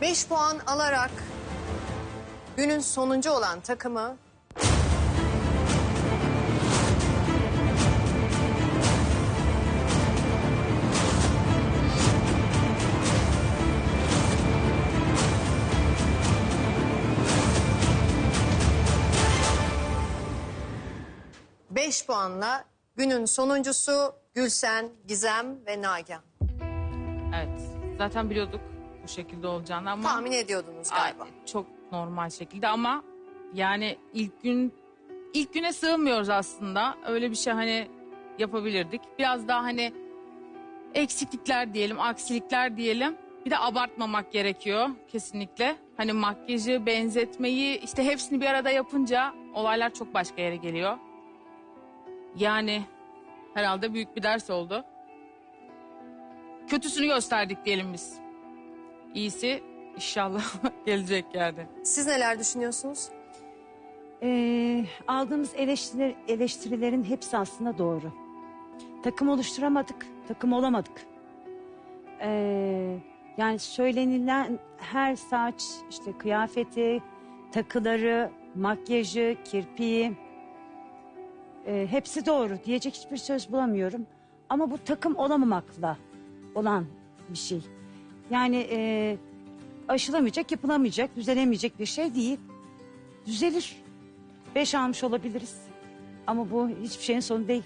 5 puan alarak günün sonuncu olan takımı Beş puanla günün sonuncusu Gülsen, Gizem ve Nagihan. Evet. Zaten biliyorduk bu şekilde olacağını ama Tahmin ediyordunuz galiba. Ay, çok normal şekilde ama yani ilk gün ilk güne sığmıyoruz aslında. Öyle bir şey hani yapabilirdik. Biraz daha hani eksiklikler diyelim, aksilikler diyelim. Bir de abartmamak gerekiyor kesinlikle. Hani makyajı, benzetmeyi işte hepsini bir arada yapınca olaylar çok başka yere geliyor. Yani herhalde büyük bir ders oldu. Kötüsünü gösterdik diyelim biz. İyisi inşallah gelecek yani. Siz neler düşünüyorsunuz? Ee, aldığımız eleştiriler, eleştirilerin hepsi aslında doğru. Takım oluşturamadık, takım olamadık. Ee, yani söylenilen her saç, işte kıyafeti, takıları, makyajı, kirpiği... e, hepsi doğru. Diyecek hiçbir söz bulamıyorum. Ama bu takım olamamakla olan bir şey. Yani e, aşılamayacak, yapılamayacak, düzelemeyecek bir şey değil. Düzelir. Beş almış olabiliriz. Ama bu hiçbir şeyin sonu değil.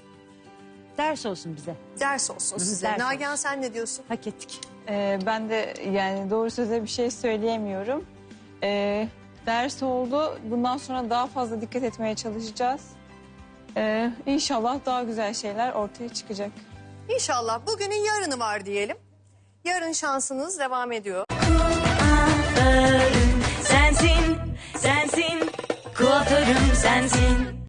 Ders olsun bize. Ders olsun size. ders Nagihan olsun. sen ne diyorsun? Hak ettik. Ee, ben de yani doğru söze bir şey söyleyemiyorum. Ee, ders oldu. Bundan sonra daha fazla dikkat etmeye çalışacağız. Ee, inşallah daha güzel şeyler ortaya çıkacak. İnşallah bugünün yarını var diyelim. Yarın şansınız devam ediyor. Kuaförüm sensin, sensin, kuaförüm sensin.